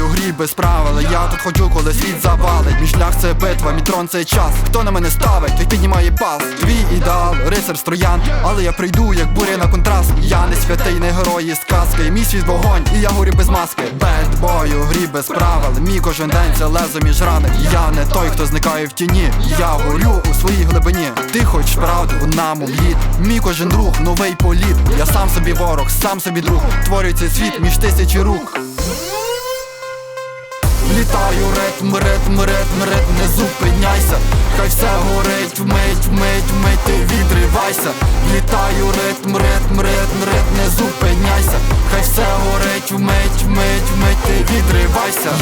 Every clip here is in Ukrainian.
В грі без правил Я тут ходжу, коли світ завалить. Мій шлях це битва, мій трон це час. Хто на мене ставить, той піднімає пас. Твій ідеал, рицар з троян Але я прийду, як буря на контраст. Я не святий, не герой із сказки Мій світ вогонь, і я горю без маски. Бед бою, грі без правил. Мій кожен день це лезо між рани. Я не той, хто зникає в тіні. Я горю у своїй глибині. Ти хочеш правду, нам обліт Мій кожен друг, новий політ. Я сам собі ворог, сам собі друг. Творюю цей світ між тисячі рук Літаю ритм, ритм, ритм, ритм, не зупиняйся. Хай все горить, вмить, вмить, вмить, ти відривайся. Літаю ритм, ритм, ритм, ритм, не зупиняйся. Хай все горить, вмить, вмить, вмить, ти відривайся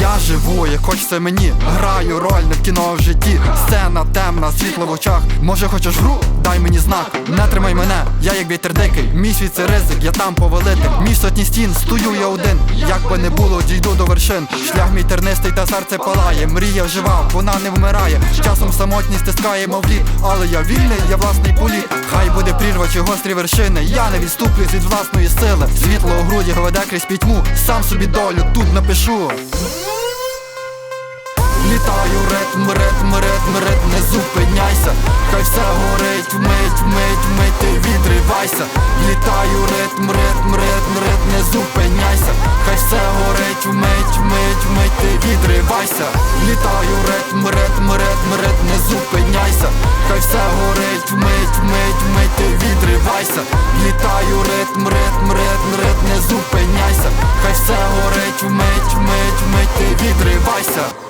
Я живу, як хочеться мені. Граю роль не в кіно а в житті. Сцена темна, світло в очах. Може хочеш гру? Дай мені знак. Не тримай мене, я як вітер дикий. Мій світ це ризик, я там повелитель Мій сотні стін, стою я один. Як би не було, дійду до вершин. Шлях мій тернистий та серце палає. Мрія жива, вона не вмирає. Часом самотність стискає, мов лід. Але я вільний, я власний політ. Хай буде прірва чи гострі вершини. Я не відступлюсь від власної сили. Світло у груді веде крізь пітьму. Сам собі долю тут напишу Літаю ритм, ритм, ритм, ритм, не зупиняйся Хай все горить, вмить, вмить, вмить, ти відривайся Літаю ритм, ритм, ритм, ритм, не зупиняйся Хай все горить, вмить, вмить, вмить, ти відривайся Літаю ритм, ритм, ритм, ритм, не зупиняйся Хай все горить, вмить, вмить, вмить, ти відривайся Літаю ритм, ритм, ритм, ритм, не зупиняйся Хай все горить, вмить, вмить, вмить, ти відривайся